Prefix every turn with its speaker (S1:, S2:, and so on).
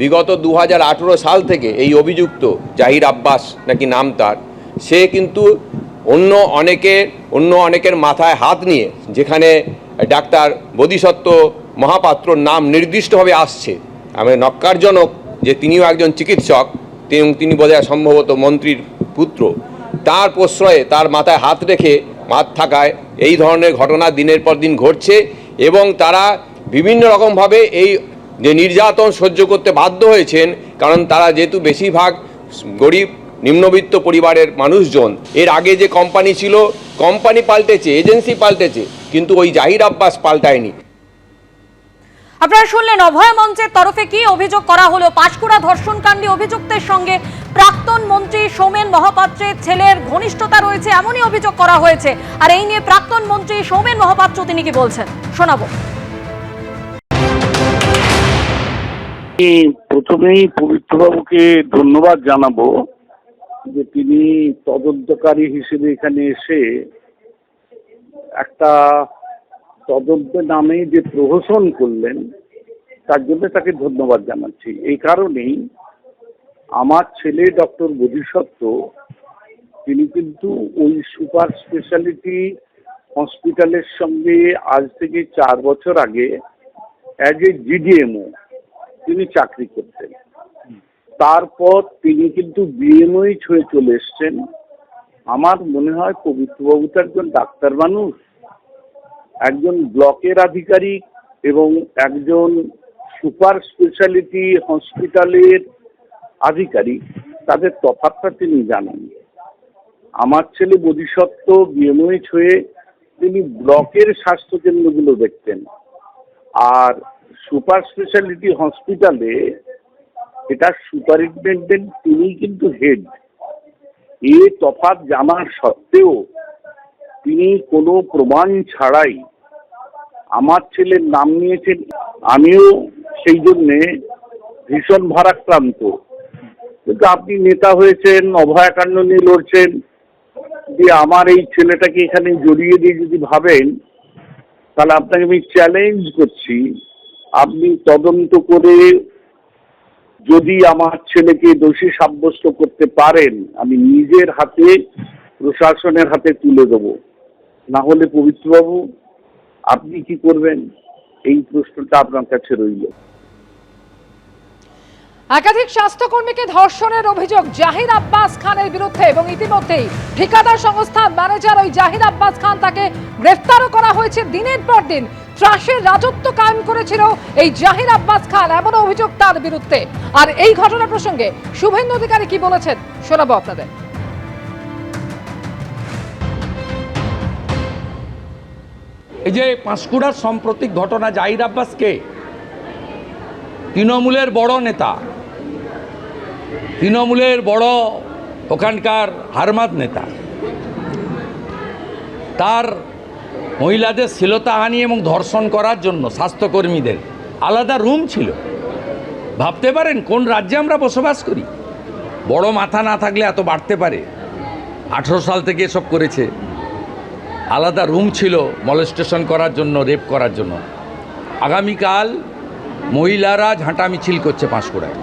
S1: বিগত দু হাজার আঠেরো সাল থেকে এই অভিযুক্ত জাহির আব্বাস নাকি নাম তার, সে কিন্তু অন্য অনেকের অন্য অনেকের মাথায় হাত নিয়ে যেখানে ডাক্তার বোধিসত্ত্ব মহাপাত্রর নাম নির্দিষ্টভাবে আসছে। আমি নক্কারজনক যে তিনিও একজন চিকিৎসক তিনি তিনি বোধহয় সম্ভবত মন্ত্রীর পুত্র, তার প্রশ্রয়ে তার মাথায় হাত রেখে মাত থাকায় এই ধরনের ঘটনা দিনের পর দিন ঘটছে এবং তারা বিভিন্ন রকমভাবে এই যে নির্যাতন সহ্য করতে বাধ্য হয়েছেন, কারণ তারা যেহেতু বেশিরভাগ গরিব, নিম্নবিত্ত পরিবারের মানুষজন, এর আগে যে কোম্পানি ছিল কোম্পানি পাল্টেছে এজেন্সি পাল্টেছে, কিন্তু ওই জাহির আব্বাস পাল্টায়নি।
S2: আপনারা শুনলেন অভয় মঞ্চের তরফে কি অভিযোগ করা হলো? পাঁশকুড়া ধর্ষণকাণ্ডে অভিযুক্তের সঙ্গে প্রাক্তন মন্ত্রী সৌমেন মহাপাত্রের ছেলের ঘনিষ্ঠতা রয়েছে, এমনই অভিযোগ করা হয়েছে। আর এই নিয়ে প্রাক্তন মন্ত্রী সৌমেন মহাপাত্র তিনি কি বলছেন? শোনাবো।
S3: আমি প্রথমেই পবিত্রবাবুকে ধন্যবাদ জানাব যে তিনি তদন্তকারী হিসেবে এখানে এসে একটা তদন্ত নামে যে প্রহসন করলেন, তার জন্য তাকে ধন্যবাদ জানাচ্ছি। এই কারণেই আমার ছেলে ডক্টর বোধিসত্ত্ব, তিনি কিন্তু ওই সুপার স্পেশালিটি হসপিটালের সঙ্গে আজ থেকে চার বছর আগে অ্যাজ এ জিডিএমও তিনি চাকরি করতেন। তারপর তিনি কিন্তু বিএমওই ছুঁয়ে চলে এসছেন। আমার মনে হয় পবিত্রবাবু তো একজন ডাক্তার মানুষ, একজন ব্লকের আধিকারিক এবং একজন সুপার স্পেশালিটি হসপিটালের আধিকারিক। তাদের তফাৎটা তিনি জানেন। আমার ছেলে বোধিসত্ত্ব বিএমওই ছুঁয়ে তিনি ব্লকের স্বাস্থ্যকেন্দ্রগুলো দেখতেন। আর সুপার স্পেশালিটি হসপিটালে এটা সুপারিনটেন্ডেন্ট তিনি কিন্তু হেড। এ তফাৎ জানার সত্ত্বেও তিনি কোনো প্রমাণ ছাড়াই আমার ছেলের নাম নিয়েছেন। আমিও সেই জন্যে ভীষণ ভারাক্রান্ত। কিন্তু আপনি নেতা হয়েছেন, অভয়াকাণ্ড নিয়ে লড়ছেন, যে আমার এই ছেলেটাকে এখানে জড়িয়ে দিয়ে যদি ভাবেন, তাহলে আপনাকে আমি চ্যালেঞ্জ করছি আপনি তদন্ত করে যদি আমার ছেলেকে দোষী সাব্যস্ত করতে পারেন, আমি নিজের হাতে, প্রশাসনের হাতে তুলে দেব। না হলে পবিত্রবাবু, আপনি কি করবেন? এই প্রশ্নটা আপনার কাছে রইল।
S4: একাধিক স্বাস্থ্যকর্মীকে ধর্ষণের অভিযোগ জাহির আব্বাস খানের বিরুদ্ধে এবং ইতিমধ্যেই ঠিকাদার সংস্থার ম্যানেজার ওই জাহির আব্বাস খান তাকে গ্রেফতারও করা হয়েছে দিনের পর দিন। ত্রাসের রাজত্ব কায়েম করেছিল এই জাহির আব্বাস খান এমন অভিযোগ তার বিরুদ্ধে। আর এই ঘটনা প্রসঙ্গে শুভেন্দু অধিকারী কি বলেছেন শোনাবো আপনাদের।
S5: এই যে পাঁশকুড়ার সাম্প্রতিক ঘটনা জাহির আব্বাসকে, তৃণমূলের বড় নেতা তৃণমূলের বড় ওখানকার হারমাত নেতা। তার মহিলাদের শ্লীলতাহানি এবং ধর্ষণ করার জন্য স্বাস্থ্যকর্মীদের আলাদা রুম ছিল। ভাবতে পারেন কোন রাজ্যে আমরা বসবাস করি? বড় মাথা না থাকলে এত বাড়তে পারে? আঠেরো সাল থেকে এসব করেছে। আলাদা রুম ছিল মলেস্টেশন করার জন্য, রেপ করার জন্য। আগামীকাল মহিলারা ঝাঁটা মিছিল করছে পাঁশকুড়ায়।